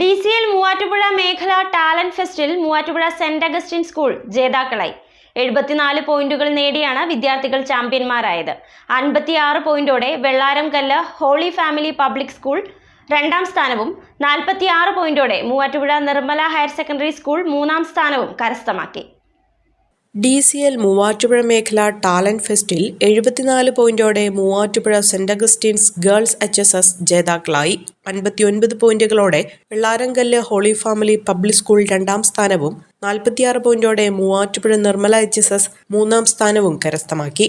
D C L Muvattupuzha മേഖല talent ഫെസ്റ്റിൽ Muvattupuzha saint Augustine school ജേതാക്കളായി. എഴുപത്തിനാല് പോയിന്റുകൾ നേടിയാണ് വിദ്യാർത്ഥികൾ ചാമ്പ്യന്മാരായത്. അൻപത്തിയാറ് പോയിന്റോടെ Vellaramkallu holy family public school രണ്ടാം സ്ഥാനവും നാൽപ്പത്തിയാറ് പോയിന്റോടെ Muvattupuzha Nirmala higher secondary school മൂന്നാം സ്ഥാനവും കരസ്ഥമാക്കി. ഡി സി എൽ മൂവാറ്റുപുഴ മേഖല ടാലന്റ് ഫെസ്റ്റിൽ എഴുപത്തിനാല് പോയിന്റോടെ Muvattupuzha saint Augustine's girls H S S ജേതാക്കളായി. അൻപത്തിയൊൻപത് പോയിന്റുകളോടെ Vellarankallu holy family public school രണ്ടാം സ്ഥാനവും നാൽപ്പത്തിയാറ് പോയിന്റോടെ Muvattupuzha Nirmala H S S മൂന്നാം സ്ഥാനവും കരസ്ഥമാക്കി.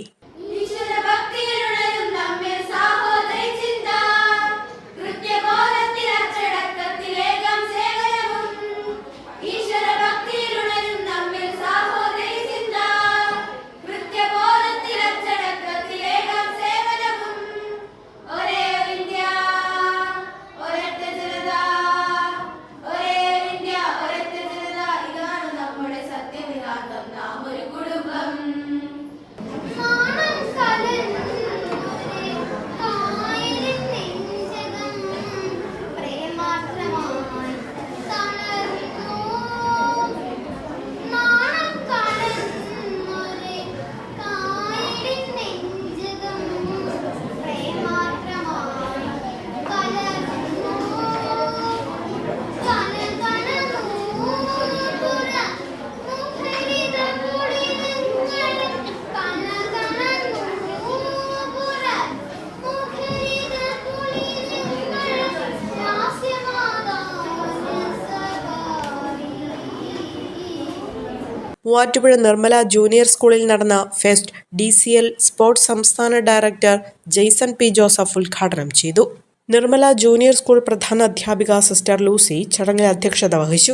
മൂവാറ്റുപുഴ നിർമ്മല ജൂനിയർ സ്കൂളിൽ നടന്ന fest D C L sports സംസ്ഥാന ഡയറക്ടർ ജെയ്സൺ പി ജോസഫ് ഉദ്ഘാടനം ചെയ്തു. നിർമ്മല ജൂനിയർ സ്കൂൾ പ്രധാന അധ്യാപിക സിസ്റ്റർ ലൂസി ചടങ്ങിൽ അധ്യക്ഷത വഹിച്ചു.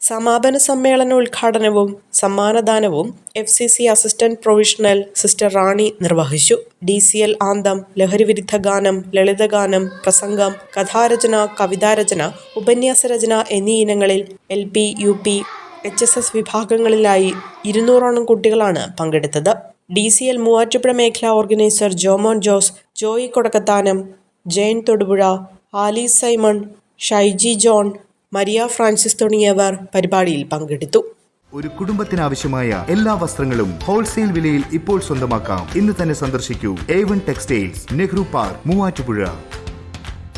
സമാപന സമ്മേളന ഉദ്ഘാടനവും സമ്മാനദാനവും F C C assistant provisional sister Rani നിർവഹിച്ചു. ഡി സി എൽ ആന്തം ലഹരിവിരുദ്ധ ഗാനം ലളിതഗാനം പ്രസംഗം കഥാരചന കവിതാരചന ഉപന്യാസരചന എന്നീ ഇനങ്ങളിൽ L P U P H S S വിഭാഗങ്ങളിലായി ഇരുന്നൂറോളം കുട്ടികളാണ് പങ്കെടുത്തത്. ഡി സി എൽ മൂവാറ്റുപുഴ മേഖലാ organiser Jomon Jose Joy Kodakkathanam Jayan Thodupuzha Ali Simon Shaiji John Maria Francis തുടങ്ങിയവർ പരിപാടിയിൽ പങ്കെടുത്തു. ഒരു കുടുംബത്തിനാവശ്യമായ എല്ലാ വസ്ത്രങ്ങളും ഹോൾസെയിൽ വിലയിൽ ഇപ്പോൾ സ്വന്തമാക്കാം. ഇന്ന് തന്നെ സന്ദർശിക്കൂ. A one textiles Nehru park Muvattupuzha.